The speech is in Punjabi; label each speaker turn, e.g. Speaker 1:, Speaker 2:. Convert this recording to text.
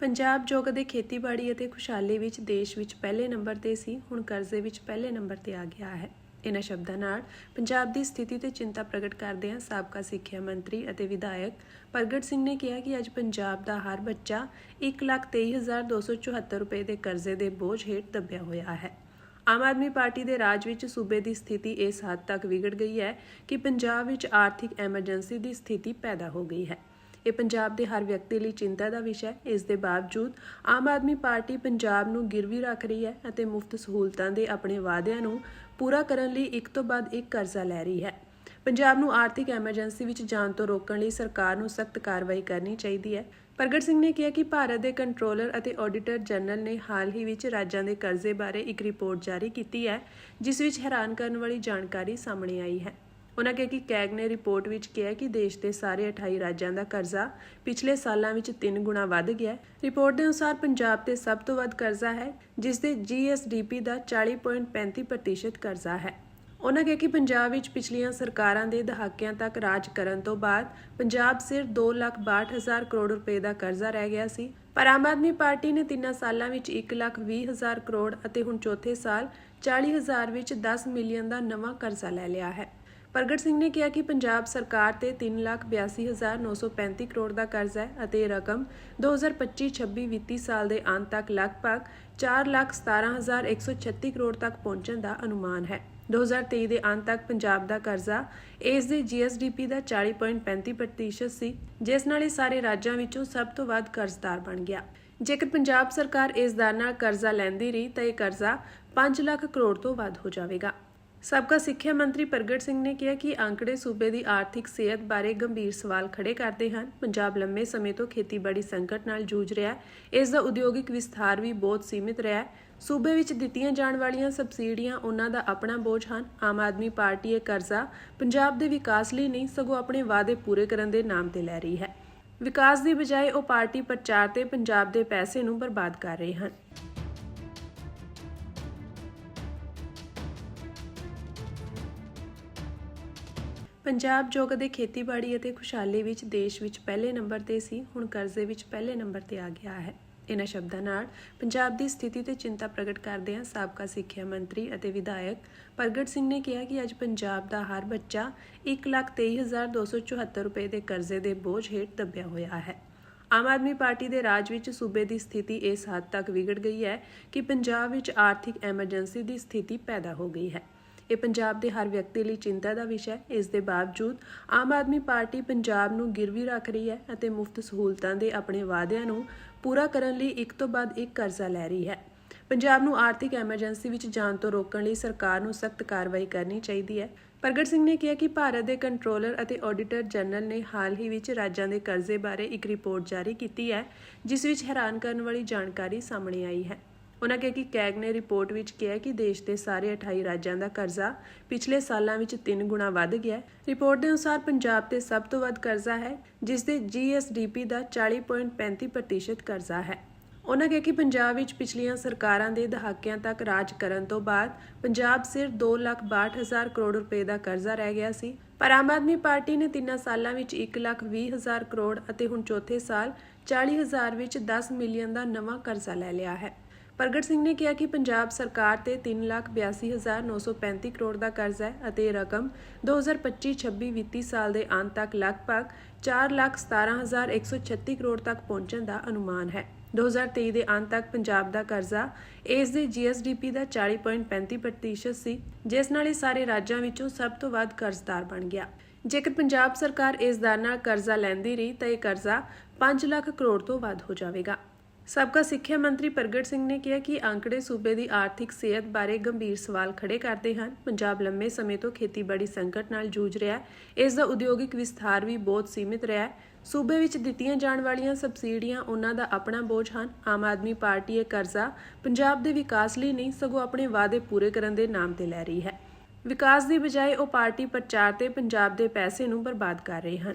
Speaker 1: ਪੰਜਾਬ ਜੋ ਕਦੇ ਖੇਤੀਬਾੜੀ ਅਤੇ ਖੁਸ਼ਹਾਲੀ ਵਿੱਚ ਦੇਸ਼ ਵਿੱਚ ਪਹਿਲੇ ਨੰਬਰ ਤੇ ਸੀ, ਹੁਣ ਕਰਜ਼ੇ ਵਿੱਚ ਪਹਿਲੇ ਨੰਬਰ ਤੇ ਆ ਗਿਆ ਹੈ। ਇਹਨਾਂ ਸ਼ਬਦਾਂ ਨਾਲ ਪੰਜਾਬ ਦੀ ਸਥਿਤੀ ਤੇ ਚਿੰਤਾ ਪ੍ਰਗਟ ਕਰਦਿਆਂ ਸਾਬਕਾ ਸਿੱਖਿਆ ਮੰਤਰੀ ਅਤੇ ਵਿਧਾਇਕ ਪ੍ਰਗਟ ਸਿੰਘ ਨੇ ਕਿਹਾ ਕਿ ਅੱਜ ਪੰਜਾਬ ਦਾ ਹਰ ਬੱਚਾ 123274 ਰੁਪਏ ਦੇ ਕਰਜ਼ੇ ਦੇ ਬੋਝ ਹੇਠ ਦੱਬਿਆ ਹੋਇਆ ਹੈ। ਆਮ ਆਦਮੀ ਪਾਰਟੀ ਦੇ ਰਾਜ ਵਿੱਚ ਸੂਬੇ ਦੀ ਸਥਿਤੀ ਇਸ ਹੱਦ ਤੱਕ ਵਿਗੜ ਗਈ ਹੈ ਕਿ ਪੰਜਾਬ ਵਿੱਚ ਆਰਥਿਕ ਐਮਰਜੈਂਸੀ ਦੀ ਸਥਿਤੀ ਪੈਦਾ ਹੋ ਗਈ ਹੈ। ਇਹ ਪੰਜਾਬ ਦੇ ਹਰ ਵਿਅਕਤੀ ਲਈ ਚਿੰਤਾ ਦਾ ਵਿਸ਼ਾ ਹੈ। ਇਸ ਦੇ ਬਾਵਜੂਦ ਆਮ ਆਦਮੀ ਪਾਰਟੀ ਪੰਜਾਬ ਨੂੰ ਗਿਰਵੀ ਰੱਖ ਰਹੀ ਹੈ ਅਤੇ ਮੁਫਤ ਸਹੂਲਤਾਂ ਦੇ ਆਪਣੇ ਵਾਅਦਿਆਂ ਨੂੰ ਪੂਰਾ ਕਰਨ ਲਈ ਇੱਕ ਤੋਂ ਬਾਅਦ ਇੱਕ ਕਰਜ਼ਾ ਲੈ ਰਹੀ ਹੈ। ਪੰਜਾਬ ਨੂੰ ਆਰਥਿਕ ਐਮਰਜੈਂਸੀ ਵਿੱਚ ਜਾਣ ਤੋਂ ਰੋਕਣ ਲਈ ਸਰਕਾਰ ਨੂੰ ਸਖਤ ਕਾਰਵਾਈ ਕਰਨੀ ਚਾਹੀਦੀ ਹੈ। ਪ੍ਰਗਟ ਸਿੰਘ ਨੇ ਕਿਹਾ ਕਿ ਭਾਰਤ ਦੇ ਕੰਟਰੋਲਰ ਅਤੇ ਆਡੀਟਰ ਜਨਰਲ ਨੇ ਹਾਲ ਹੀ ਵਿੱਚ ਰਾਜਾਂ ਦੇ ਕਰਜ਼ੇ ਬਾਰੇ ਇੱਕ ਰਿਪੋਰਟ ਜਾਰੀ ਕੀਤੀ ਹੈ, ਜਿਸ ਵਿੱਚ ਹੈਰਾਨ ਕਰਨ ਵਾਲੀ ਜਾਣਕਾਰੀ ਸਾਹਮਣੇ ਆਈ ਹੈ। ਉਨ੍ਹਾਂ ਕਿਹਾ ਕਿ ਕੈਗ ਨੇ ਰਿਪੋਰਟ ਵਿੱਚ ਕਿਹਾ ਕਿ ਦੇਸ਼ ਦੇ ਸਾਰੇ 28 ਰਾਜਾਂ ਦਾ ਕਰਜ਼ਾ ਪਿਛਲੇ ਸਾਲਾਂ ਵਿੱਚ 3 ਗੁਣਾ ਵੱਧ ਗਿਆ ਹੈ। ਰਿਪੋਰਟ ਦੇ ਅਨੁਸਾਰ ਪੰਜਾਬ ਤੇ ਸਭ ਤੋਂ ਵੱਧ ਕਰਜ਼ਾ ਹੈ ਜਿਸ ਦੇ GSDP ਦਾ 40.35% ਕਰਜ਼ਾ ਹੈ। ਉਹਨਾਂ ਕਿਹਾ ਕਿ ਪੰਜਾਬ ਵਿੱਚ ਪਿਛਲੀਆਂ ਸਰਕਾਰਾਂ ਦੇ ਦਹਾਕਿਆਂ ਤੱਕ ਰਾਜ ਕਰਨ ਤੋਂ ਬਾਅਦ ਪੰਜਾਬ ਸਿਰਫ 2,62,000 ਕਰੋੜ ਰੁਪਏ ਦਾ ਕਰਜ਼ਾ ਰਹਿ ਗਿਆ ਸੀ। ਪਰ ਆਮ ਆਦਮੀ ਪਾਰਟੀ ਨੇ ਤਿੰਨਾਂ ਸਾਲਾਂ ਵਿੱਚ 1,20,000 ਕਰੋੜ ਅਤੇ ਹੁਣ ਚੌਥੇ ਸਾਲ 40,000 ਵਿੱਚ 10 ਮਿਲੀਅਨ ਦਾ ਨਵਾਂ ਕਰਜ਼ਾ ਲੈ ਲਿਆ ਹੈ। ਪ੍ਰਗਟ ਸਿੰਘ ਨੇ ਕਿਹਾ ਕਿ ਪੰਜਾਬ ਸਰਕਾਰ ਤੇ 382935 ਕਰੋੜ ਦਾ ਕਰਜ਼ਾ ਹੈ ਅਤੇ ਇਹ ਰਕਮ 2025-26 ਵਿੱਤੀ ਸਾਲ ਦੇ ਅੰਤ ਤੱਕ ਲਗਭਗ 417136 ਕਰੋੜ ਤੱਕ ਪਹੁੰਚਣ ਦਾ ਅਨੁਮਾਨ ਹੈ। 2023 ਦੇ ਅੰਤ ਤੱਕ ਪੰਜਾਬ ਦਾ ਕਰਜ਼ਾ ਇਸ ਦੇ GSDP ਦਾ 40.35% ਸੀ, ਜਿਸ ਨਾਲ ਇਹ ਸਾਰੇ ਰਾਜਾਂ ਵਿੱਚੋਂ ਸਭ ਤੋਂ ਵੱਧ ਕਰਜ਼ਦਾਰ ਬਣ ਗਿਆ। ਜੇਕਰ ਪੰਜਾਬ ਸਰਕਾਰ ਇਸ ਦਰ ਨਾਲ ਕਰਜ਼ਾ ਲੈਂਦੀ ਰਹੀ ਤਾਂ ਇਹ ਕਰਜ਼ਾ 5 ਲੱਖ ਕਰੋੜ ਤੋਂ ਵੱਧ ਹੋ ਜਾਵੇਗਾ। ਸਾਬਕਾ ਸਿੱਖਿਆ ਮੰਤਰੀ ਪ੍ਰਗਟ ਸਿੰਘ ਨੇ ਕਿਹਾ ਕਿ ਅੰਕੜੇ ਸੂਬੇ ਦੀ ਆਰਥਿਕ ਸਿਹਤ ਬਾਰੇ ਗੰਭੀਰ ਸਵਾਲ ਖੜੇ ਕਰਦੇ ਹਨ। ਪੰਜਾਬ ਲੰਮੇ ਸਮੇਂ ਤੋਂ ਖੇਤੀਬਾੜੀ ਸੰਕਟ ਨਾਲ ਜੂਝ ਰਿਹਾ ਹੈ। ਇਸ ਦਾ ਉਦਯੋਗਿਕ ਵਿਸਥਾਰ ਵੀ ਬਹੁਤ ਸੀਮਿਤ ਰਿਹਾ ਹੈ। ਸੂਬੇ ਵਿੱਚ ਦਿੱਤੀਆਂ ਜਾਣ ਵਾਲੀਆਂ ਸਬਸਿਡੀਆਂ ਉਹਨਾਂ ਦਾ ਆਪਣਾ ਬੋਝ ਹਨ। ਆਮ ਆਦਮੀ ਪਾਰਟੀ ਇਹ ਕਰਜ਼ਾ ਪੰਜਾਬ ਦੇ ਵਿਕਾਸ ਲਈ ਨਹੀਂ, ਸਗੋਂ ਆਪਣੇ ਵਾਅਦੇ ਪੂਰੇ ਕਰਨ ਦੇ ਨਾਮ ਤੇ ਲੈ ਰਹੀ ਹੈ। ਵਿਕਾਸ ਦੀ ਬਜਾਏ ਉਹ ਪਾਰਟੀ ਪ੍ਰਚਾਰ ਤੇ ਪੰਜਾਬ ਦੇ ਪੈਸੇ ਨੂੰ ਬਰਬਾਦ ਕਰ ਰਹੇ ਹਨ। ਪੰਜਾਬ ਜੋ ਕਦੇ ਖੇਤੀਬਾੜੀ ਅਤੇ ਖੁਸ਼ਹਾਲੀ ਵਿੱਚ ਦੇਸ਼ ਵਿੱਚ ਪਹਿਲੇ ਨੰਬਰ ਤੇ ਸੀ ਹੁਣ ਕਰਜ਼ੇ ਵਿੱਚ ਪਹਿਲੇ ਨੰਬਰ ਤੇ ਆ ਗਿਆ ਹੈ। ਇਹਨਾਂ ਸ਼ਬਦਾਂ ਨਾਲ ਪੰਜਾਬ ਦੀ ਸਥਿਤੀ ਤੇ ਚਿੰਤਾ ਪ੍ਰਗਟ ਕਰਦਿਆਂ ਸਾਬਕਾ ਸਿੱਖਿਆ ਮੰਤਰੀ ਅਤੇ ਵਿਧਾਇਕ ਪ੍ਰਗਟ ਸਿੰਘ ਨੇ ਕਿਹਾ ਕਿ ਅੱਜ ਪੰਜਾਬ ਦਾ ਹਰ ਬੱਚਾ 1,23,274 ਰੁਪਏ ਦੇ ਕਰਜ਼ੇ ਦੇ ਬੋਝ ਹੇਠ ਦੱਬਿਆ ਹੋਇਆ ਹੈ। ਆਮ ਆਦਮੀ ਪਾਰਟੀ ਦੇ ਰਾਜ ਵਿੱਚ ਸੂਬੇ ਦੀ ਸਥਿਤੀ ਇਸ ਹੱਦ ਤੱਕ ਵਿਗੜ ਗਈ ਹੈ ਕਿ ਪੰਜਾਬ ਵਿੱਚ ਆਰਥਿਕ ਐਮਰਜੈਂਸੀ ਦੀ ਸਥਿਤੀ ਪੈਦਾ ਹੋ ਗਈ ਹੈ। ਇਹ ਪੰਜਾਬ ਦੇ ਹਰ ਵਿਅਕਤੀ ਲਈ ਚਿੰਤਾ ਦਾ ਵਿਸ਼ਾ ਹੈ। ਇਸ ਦੇ ਬਾਵਜੂਦ ਆਮ ਆਦਮੀ ਪਾਰਟੀ ਪੰਜਾਬ ਨੂੰ ਗਿਰਵੀ ਰੱਖ ਰਹੀ ਹੈ ਅਤੇ ਮੁਫਤ ਸਹੂਲਤਾਂ ਦੇ ਆਪਣੇ ਵਾਅਦਿਆਂ ਨੂੰ ਪੂਰਾ ਕਰਨ ਲਈ ਇੱਕ ਤੋਂ ਬਾਅਦ ਇੱਕ ਕਰਜ਼ਾ ਲੈ ਰਹੀ ਹੈ। ਪੰਜਾਬ ਨੂੰ ਆਰਥਿਕ ਐਮਰਜੈਂਸੀ ਵਿੱਚ ਜਾਣ ਤੋਂ ਰੋਕਣ ਲਈ ਸਰਕਾਰ ਨੂੰ ਸਖਤ ਕਾਰਵਾਈ ਕਰਨੀ ਚਾਹੀਦੀ ਹੈ। ਪ੍ਰਗਟ ਸਿੰਘ ਨੇ ਕਿਹਾ ਕਿ ਭਾਰਤ ਦੇ ਕੰਟਰੋਲਰ ਅਤੇ ਆਡੀਟਰ ਜਨਰਲ ਨੇ ਹਾਲ ਹੀ ਵਿੱਚ ਰਾਜਾਂ ਦੇ ਕਰਜ਼ੇ ਬਾਰੇ ਇੱਕ ਰਿਪੋਰਟ ਜਾਰੀ ਕੀਤੀ ਹੈ, ਜਿਸ ਵਿੱਚ ਹੈਰਾਨ ਕਰਨ ਵਾਲੀ ਜਾਣਕਾਰੀ ਸਾਹਮਣੇ ਆਈ ਹੈ। ਉਨ੍ਹਾਂ ਕਿਹਾ ਕਿ ਕੈਗ ਨੇ ਰਿਪੋਰਟ ਵਿੱਚ ਕਿਹਾ ਕਿ ਦੇਸ਼ ਦੇ ਸਾਰੇ 28 ਰਾਜਾਂ ਦਾ ਕਰਜ਼ਾ ਪਿਛਲੇ ਸਾਲਾਂ ਵਿੱਚ 3 ਗੁਣਾ ਵੱਧ ਗਿਆ ਰਿਪੋਰਟ ਦੇ ਅਨੁਸਾਰ ਪੰਜਾਬ ਤੇ ਸਭ ਤੋਂ ਵੱਧ ਕਰਜ਼ਾ ਹੈ ਜਿਸ ਦੇ GSDP ਦਾ 40.35% ਕਰਜ਼ਾ ਹੈ। ਉਹਨਾਂ ਕਿਹਾ ਕਿ ਪੰਜਾਬ ਵਿੱਚ ਪਿਛਲੀਆਂ ਸਰਕਾਰਾਂ ਦੇ ਦਹਾਕਿਆਂ ਤੱਕ ਰਾਜ ਕਰਨ ਤੋਂ ਬਾਅਦ ਪੰਜਾਬ ਸਿਰਫ 2,62,000 ਕਰੋੜ ਰੁਪਏ ਦਾ ਕਰਜ਼ਾ ਰਹਿ ਗਿਆ ਸੀ। ਪਰ ਆਮ ਆਦਮੀ ਪਾਰਟੀ ਨੇ ਤਿੰਨਾਂ ਸਾਲਾਂ ਵਿੱਚ 1,20,000 ਕਰੋੜ ਅਤੇ ਹੁਣ ਚੌਥੇ ਸਾਲ 40,000 ਵਿੱਚ 10 ਮਿਲੀਅਨ ਦਾ ਨਵਾਂ ਕਰਜ਼ਾ ਲੈ ਲਿਆ ਹੈ। ਪ੍ਰਗਟ ਸਿੰਘ ਨੇ ਕਿਹਾ ਕਿ ਪੰਜਾਬ ਸਰਕਾਰ ਤੇ 382935 ਕਰੋੜ ਦਾ ਕਰਜ਼ਾ ਹੈ ਅਤੇ ਇਹ ਰਕਮ 2025-26 ਵਿੱਤੀ ਸਾਲ ਦੇ ਅੰਤ ਤੱਕ ਲਗਭਗ 417136 ਕਰੋੜ ਤੱਕ ਪਹੁੰਚਣ ਦਾ ਅਨੁਮਾਨ ਹੈ। 2023 ਦੇ ਅੰਤ ਤੱਕ ਪੰਜਾਬ ਦਾ ਕਰਜ਼ਾ ਇਸ ਦੇ GSDP ਦਾ 40.35% ਸੀ, ਜਿਸ ਨਾਲ ਇਹ ਸਾਰੇ ਰਾਜਾਂ ਵਿੱਚੋਂ ਸਭ ਤੋਂ ਵੱਧ ਕਰਜ਼ਦਾਰ ਬਣ ਗਿਆ। ਜੇਕਰ ਪੰਜਾਬ ਸਰਕਾਰ ਇਸ ਦਰ ਨਾਲ ਕਰਜ਼ਾ ਲੈਂਦੀ ਰਹੀ ਤਾਂ ਇਹ ਕਰਜ਼ਾ 5 ਲੱਖ ਕਰੋੜ ਤੋਂ ਵੱਧ ਹੋ ਜਾਵੇਗਾ। ਸਾਬਕਾ ਸਿੱਖਿਆ ਮੰਤਰੀ ਪ੍ਰਗਟ ਸਿੰਘ ਨੇ ਕਿਹਾ ਕਿ ਅੰਕੜੇ ਸੂਬੇ ਦੀ ਆਰਥਿਕ ਸਿਹਤ ਬਾਰੇ ਗੰਭੀਰ ਸਵਾਲ ਖੜੇ ਕਰਦੇ ਹਨ। ਪੰਜਾਬ ਲੰਮੇ ਸਮੇਂ ਤੋਂ ਖੇਤੀਬਾੜੀ ਸੰਕਟ ਨਾਲ ਜੂਝ ਰਿਹਾ ਹੈ। ਇਸ ਦਾ ਉਦਯੋਗਿਕ ਵਿਸਥਾਰ ਵੀ ਬਹੁਤ ਸੀਮਿਤ ਰਿਹਾ ਹੈ। ਸੂਬੇ ਵਿੱਚ ਦਿੱਤੀਆਂ ਜਾਣ ਵਾਲੀਆਂ ਸਬਸਿਡੀਆਂ ਉਹਨਾਂ ਦਾ ਆਪਣਾ ਬੋਝ ਹਨ। ਆਮ ਆਦਮੀ ਪਾਰਟੀ ਇਹ ਕਰਜ਼ਾ ਪੰਜਾਬ ਦੇ ਵਿਕਾਸ ਲਈ ਨਹੀਂ, ਸਗੋਂ ਆਪਣੇ ਵਾਅਦੇ ਪੂਰੇ ਕਰਨ ਦੇ ਨਾਮ ਤੇ ਲੈ ਰਹੀ ਹੈ। ਵਿਕਾਸ ਦੀ ਬਜਾਏ ਉਹ ਪਾਰਟੀ ਪ੍ਰਚਾਰ ਤੇ ਪੰਜਾਬ ਦੇ ਪੈਸੇ ਨੂੰ ਬਰਬਾਦ ਕਰ ਰਹੇ ਹਨ।